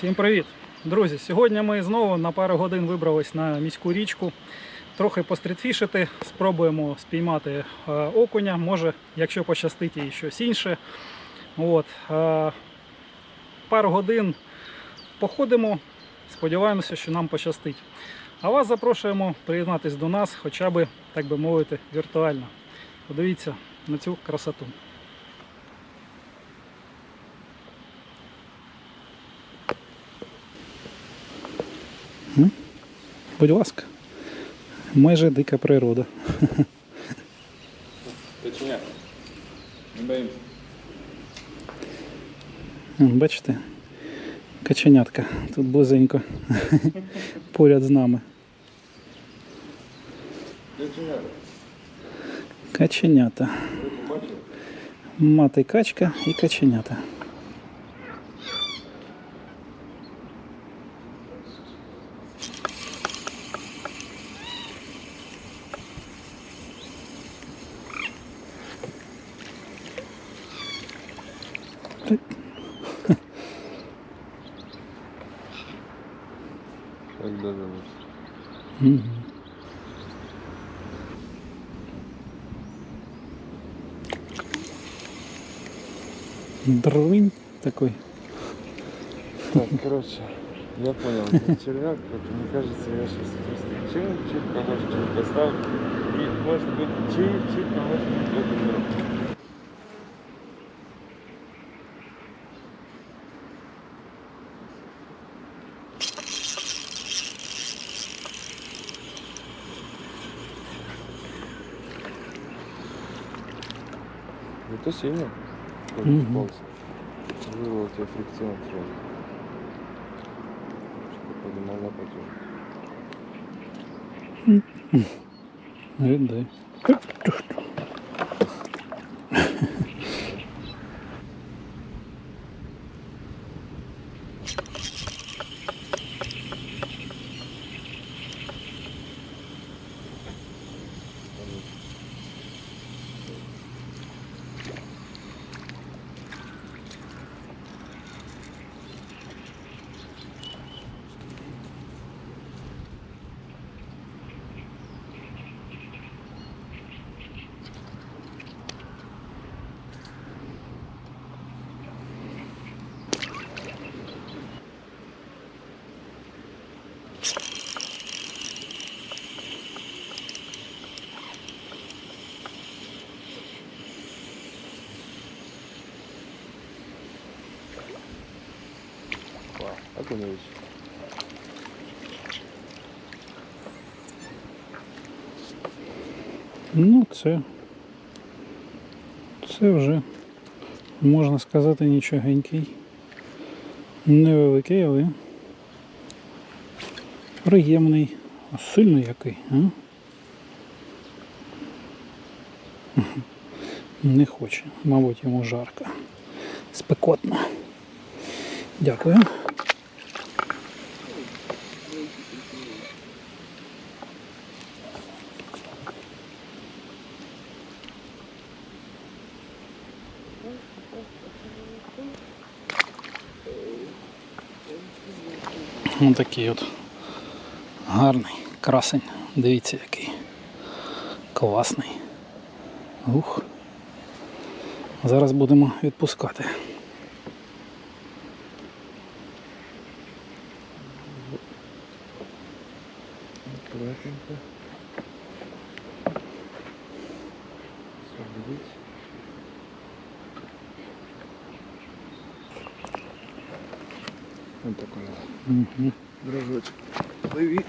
Всім привіт! Друзі, сьогодні ми знову на пару годин вибрались на міську річку. Трохи пострітфішити, спробуємо спіймати е, окуня, може, якщо пощастить і щось інше. От, е, пару годин походимо, сподіваємося, що нам пощастить. А вас запрошуємо приєднатись до нас, хоча б, так би мовити, віртуально. Подивіться на цю красоту. Будь ласка, майже дика природа. Печеня. Не боїмося. Бачите, каченятка тут близенько поряд з нами. Печеня. Каченята. Мати качка і каченята. дивилися. Угу. Дрвин такой. Так, короче, я понял, червяк, это мне кажется, я сейчас просто чил, чуть кого-то поставлю. И может быть чуть-чуть, кого-то Ну, это сильно. Угу. Вырвал тебе фрикцион сразу. Чтобы поднимал лапоть уже. Это да. Акунович. Ну, це. Це вже, можна сказати, нічогенький. Невеликий, але приємний. Сильний який, а? Не хоче, мабуть, йому жарко. Спекотно. Дякую. Ось такий от гарний красень. Дивіться який. Класний. Ух. Зараз будемо відпускати. Аккуратненько. Вот такой вот. Дрожочек. Плыви.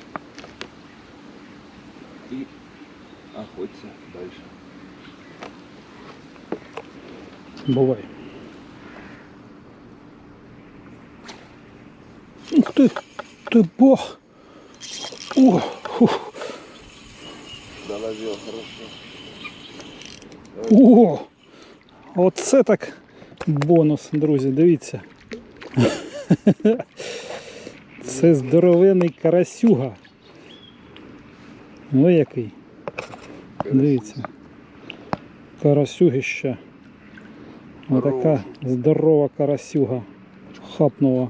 И охоться дальше. Бувай. Ух ти! Ти бог! О! Фух. Доловил хорошо. О! Оце так бонус, друзі, дивіться. Це здоровений карасюга. Ой який. Дивіться. Карасюгища. Отака здорова карасюга. Хапнула.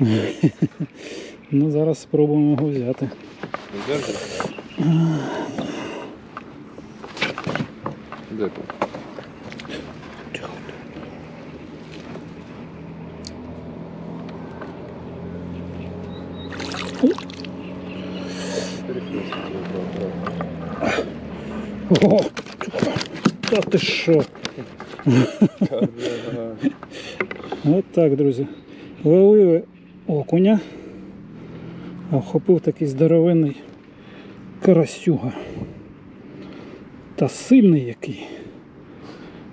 Ну, зараз спробуємо його взяти. Держи. Де ти? О, та ти що? От так, друзі. Ловили окуня, а вхопив такий здоровенний карасюга. Та сильний який.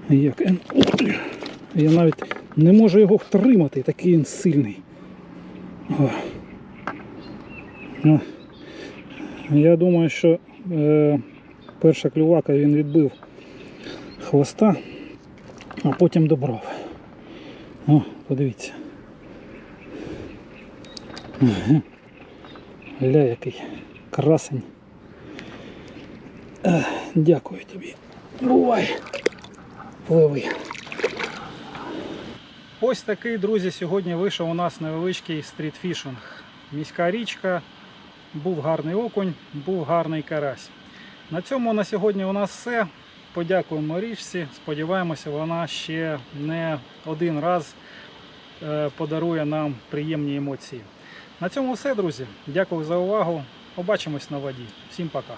Як. Я навіть не можу його втримати, такий він сильний. О. Я думаю, що е, перша клювака він відбив хвоста, а потім добрав. О, подивіться. Ага. Ля який красень. Ех, Дякую тобі. Бувай. Пливи. Ось такий, друзі, сьогодні вийшов у нас невеличкий стрітфішинг. Міська річка, був гарний окунь, був гарний карась. На цьому на сьогодні у нас все. Подякуємо річці. Сподіваємося, вона ще не один раз е, подарує нам приємні емоції. На цьому все, друзі. Дякую за увагу. Побачимось на воді. Всім пока.